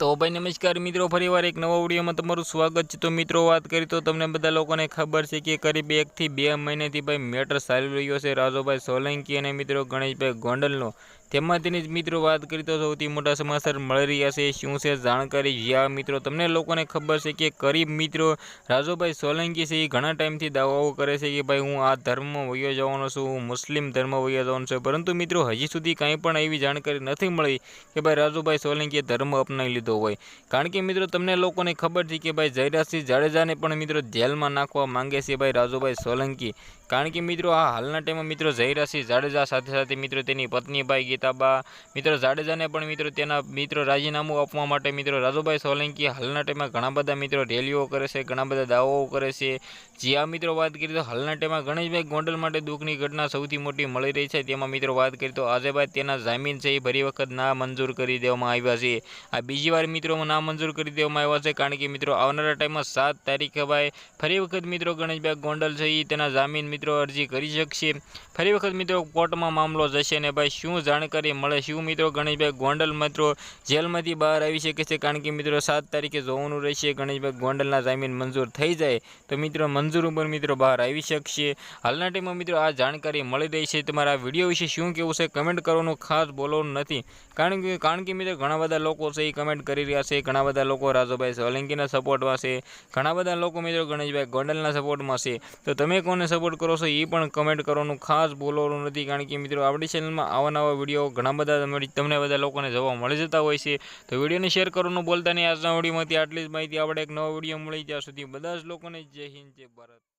તો ભાઈ નમસ્કાર મિત્રો, ફરીવાર એક નવા વિડીયોમાં તમારું સ્વાગત છે. તો મિત્રો, વાત કરી તો તમને બધા લોકોને ખબર છે કે કરીબ એકથી બે મહિનાથી ભાઈ મેટર ચાલી રહ્યો છે. રાજુભાઈ સોલંકી અને મિત્રો ગણેશભાઈ ગોંડલનો તેમાં તેની જ મિત્રો વાત કરી તો સૌથી મોટા સમાચાર મળી રહ્યા છે. શું છે જાણકારી? જ્યાં મિત્રો, તમને લોકોને ખબર છે કે કરીબ મિત્રો રાજુભાઈ સોલંકી છે, એ ઘણા ટાઈમથી દાવાઓ કરે છે કે ભાઈ હું આ ધર્મમાં વયો જવાનો છું, હું મુસ્લિમ ધર્મ વયો જવાનો છું. પરંતુ મિત્રો, હજી સુધી કાંઈ પણ એવી જાણકારી નથી મળી કે ભાઈ રાજુભાઈ સોલંકીએ ધર્મ અપનાવી લીધો હોય. કારણ કે મિત્રો, તમને લોકોને ખબર છે કે ભાઈ જયરાજસિંહ જાડેજાને પણ મિત્રો જેલમાં નાખવા માંગે છે ભાઈ રાજુભાઈ સોલંકી. કારણ કે મિત્રો, આ હાલના ટાઈમમાં મિત્રો જયરાજસિંહ જાડેજા સાથે સાથે મિત્રો તેની પત્ની ભાઈ ગીતાબા, મિત્રો જાડેજાને પણ મિત્રો તેના મિત્રો રાજીનામું આપવા માટે મિત્રો રાજુભાઈ સોલંકી હાલના ટાઈમમાં ઘણા બધા મિત્રો રેલીઓ કરે છે, ઘણા બધા દાવાઓ કરે છે. જે આ મિત્રો વાત કરીએ તો હાલના ટાઈમમાં ગણેશભાઈ ગોંડલ માટે દુઃખની ઘટના સૌથી મોટી મળી રહી છે. તેમાં મિત્રો વાત કરીએ તો આજે ભાઈ તેના જામીન છે એ ફરી વખત ના મંજૂર કરી દેવામાં આવ્યા છે. આ બીજી વાર મિત્રો ના મંજૂર કરી દેવામાં આવ્યા છે કારણ કે મિત્રો આવનારા ટાઈમમાં સાત તારીખે ભાઈ ફરી વખત મિત્રો ગણેશભાઈ ગોંડલ છે એ તેના જામીન મિત્રો અરજી કરી શકશે. ફરી વખત મિત્રો કોર્ટમાં મામલો જશે ને ભાઈ શું જાણકારી મળે શું મિત્રો, ગણેશભાઈ ગોંડલ મિત્રો, જેલમાંથી બહાર આવી શકે છે. કારણ કે મિત્રો, સાત તારીખે જોવાનું રહેશે. ગણેશભાઈ ગોંડલના જામીન મંજૂર થઈ જાય. તો મિત્રો, મંજૂર ઉપર મિત્રો બહાર આવી શકશે. હાલના ટાઈમમાં મિત્રો, આ જાણકારી મળી રહી છે. તમારા વીડિયો વિશે શું કેવું છે? કમેન્ટ કરવાનું ખાસ બોલવાનું નથી. કારણ કે કારણ કે મિત્રો, ઘણા બધા લોકો છે એ કમેન્ટ કરી રહ્યા છે. ઘણા બધા લોકો રાજુભાઈ સોલંકીના સપોર્ટમાં છે. ઘણા બધા લોકો મિત્રો, ગણેશભાઈ ગોંડલના સપોર્ટમાં છે. તો તમે કોને સપોર્ટ કરો છો એ પણ કમેન્ટ કરવાનું ખાસ બોલવાનું નથી. કારણ કે મિત્રો, આપણી ચેનલમાં આવા નવા વીડિયો, ઘણા બધા તમને બધા લોકોને જોવા મળી જતા હોય છે. તો વિડીયોને શેર કરવાનું બોલતા નહીં. આજના વિડીયોમાંથી આટલી જ માહિતી. આપણે એક નવો વીડિયો મળી. ત્યાં સુધી બધા જ લોકોને જય હિન્દ, જય ભારત.